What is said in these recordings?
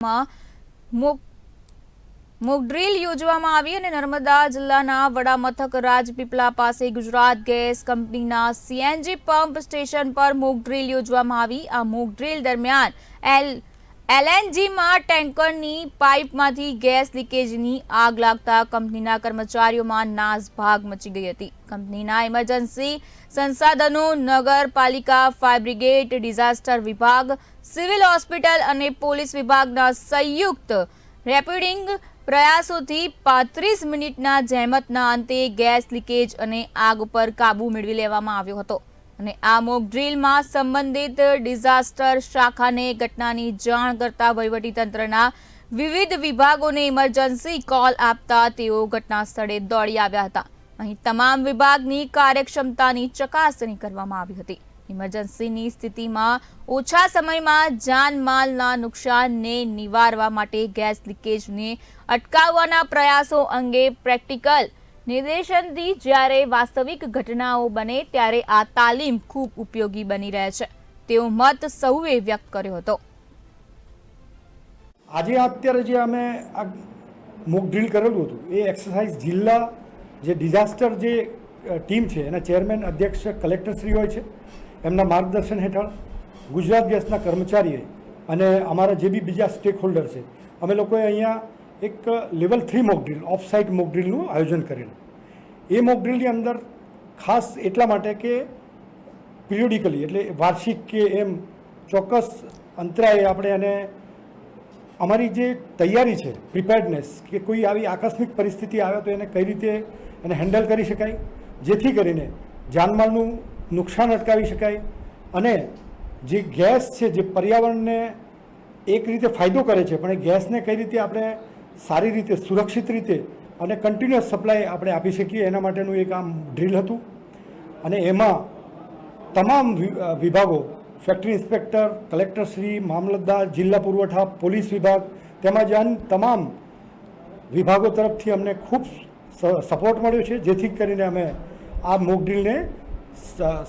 Mock drill યોજવામાં આવી અને નર્મદા જિલ્લાના વડા મથક રાજપીપળા પાસે ગુજરાત ગેસ કંપનીના સીએનજી પંપ સ્ટેશન પર મોક ડ્રીલ યોજવામાં આવી. આ મોક ડ્રીલ દરમિયાન એલ એલએનજીમાં ટેન્કરની પાઇપમાંથી ગેસ લીકેજની આગ લાગતા કંપનીના કર્મચારીઓમાં નાસભાગ મચી ગઈ હતી. કંપનીના ઇમરજન્સી સંસાધનો, નગરપાલિકા, ફાયર બ્રિગેડ, ડિઝાસ્ટર વિભાગ, સિવિલ હોસ્પિટલ અને પોલીસ વિભાગના સંયુક્ત રેપિડિંગ પ્રયાસોથી પાંત્રીસ મિનિટના જહેમતના અંતે ગેસ લીકેજ અને આગ ઉપર કાબૂ મેળવી લેવામાં આવ્યો હતો. અને આ મોક ડ્રીલમાં સંબંધિત ડિઝાસ્ટર શાખાને ઘટનાની જાણ કરતા વહીવટીતંત્રના વિવિધ વિભાગોને ઇમરજન્સી કોલ આપતા તેઓ ઘટના સ્થળે દોડી આવ્યા હતા. અહીં તમામ વિભાગની કાર્યક્ષમતાની ચકાસણી કરવામાં આવી હતી. ઇમરજન્સીની સ્થિતિમાં ઓછા સમયમાં જાનમાલના નુકસાનને નિવારવા માટે ગેસ લીકેજને અટકાવવાના પ્રયાસો અંગે પ્રેક્ટિકલ નિર્દેશનથી જ્યારે વાસ્તવિક ઘટનાઓ બને ત્યારે આ તાલીમ ખૂબ ઉપયોગી બની રહે છે. તેવો મત સૌએ વ્યક્ત કર્યો હતો. આજે અત્યારે જે અમે આ મોક ડ્રીલ કરેલું હતું, એ એક્સરસાઇઝ જિલ્લા જે ડિઝાસ્ટર જે ટીમ છે, એના ચેરમેન અધ્યક્ષ કલેક્ટરશ્રી હોય છે, એમના માર્ગદર્શન હેઠળ ગુજરાત ગેસના કર્મચારીએ અને અમારા જે બી બીજા સ્ટેક હોલ્ડર છે, અમે લોકોએ અહીંયા એક level three mock drill off site mock ડ્રીલનું આયોજન કરેલું. એ મોકડ્રીલની અંદર ખાસ એટલા માટે કે પિરિયોડિકલી, એટલે વાર્ષિક કે એમ ચોક્કસ અંતરાએ આપણે એને અમારી જે તૈયારી છે પ્રિપેર્ડનેસ કે કોઈ આવી આકસ્મિક પરિસ્થિતિ આવે તો એને કઈ રીતે એને હેન્ડલ કરી શકાય, જેથી કરીને જાનમાલનું નુકસાન અટકાવી શકાય અને જે ગેસ છે, જે પર્યાવરણને એક રીતે ફાયદો કરે છે, પણ એ ગેસને કઈ રીતે આપણે સારી રીતે, સુરક્ષિત રીતે અને કન્ટિન્યુઅસ સપ્લાય આપણે આપી શકીએ. એના માટેનું એક આમ ડ્રીલ હતું. અને એમાં તમામ વિભાગો ફેક્ટરી ઇન્સ્પેક્ટર કલેક્ટરશ્રી મામલતદાર, જિલ્લા પુરવઠા, પોલીસ વિભાગ, તેમજ અન્ય તમામ વિભાગો તરફથી અમને ખૂબ સપોર્ટ મળ્યો છે. જેથી કરીને અમે આ મોક ડ્રીલને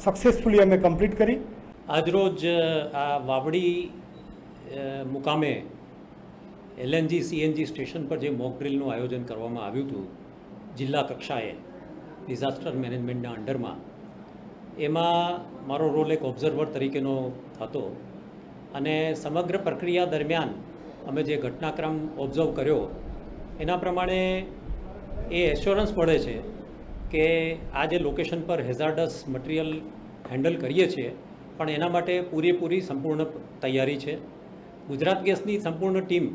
સક્સેસફુલી અમે કમ્પ્લીટ કરી. આજરોજ આ વાવડી મુકામે એલએનજી, સીએનજી સ્ટેશન પર જે મોક આયોજન કરવામાં આવ્યું હતું, જિલ્લા કક્ષાએ, ડિઝાસ્ટર મેનેજમેન્ટના અંડરમાં, એમાં મારો રોલ એક ઓબ્ઝર્વર તરીકેનો હતો અને સમગ્ર પ્રક્રિયા દરમિયાન અમે જે ઘટનાક્રમ ઓબ્ઝર્વ કર્યો, એના પ્રમાણે એ એશ્યોરન્સ મળે છે કે આ જે લોકેશન પર હેઝાર્ડસ મટીરિયલ હેન્ડલ કરીએ છીએ, પણ એના માટે પૂરેપૂરી સંપૂર્ણ તૈયારી છે. ગુજરાત ગેસની સંપૂર્ણ ટીમ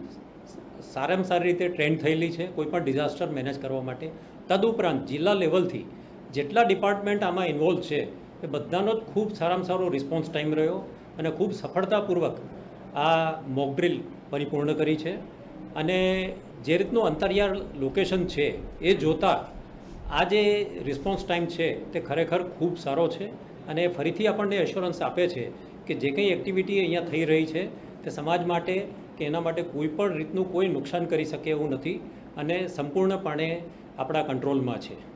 સારામાં સારી રીતે ટ્રેન થયેલી છે કોઈપણ ડિઝાસ્ટર મેનેજ કરવા માટે. તદુપરાંત જિલ્લા લેવલથી જેટલા ડિપાર્ટમેન્ટ આમાં ઇન્વોલ્વ છે, એ બધાનો જ ખૂબ સારામાં સારો રિસ્પોન્સ ટાઈમ રહ્યો અને ખૂબ સફળતાપૂર્વક આ મોકડ્રીલ પરિપૂર્ણ કરી છે. અને જે રીતનું અંતરિયાળ લોકેશન છે, એ જોતાં આ જે રિસ્પોન્સ ટાઈમ છે, તે ખરેખર ખૂબ સારો છે. અને ફરીથી આપણને એશ્યોરન્સ આપે છે કે જે કંઈ એક્ટિવિટી અહીંયા થઈ રહી છે, તે સમાજ માટે કે એના માટે કોઈ પણ રીતનું કોઈ નુકસાન કરી શકે એવું નથી અને સંપૂર્ણપણે આપણા કંટ્રોલમાં છે.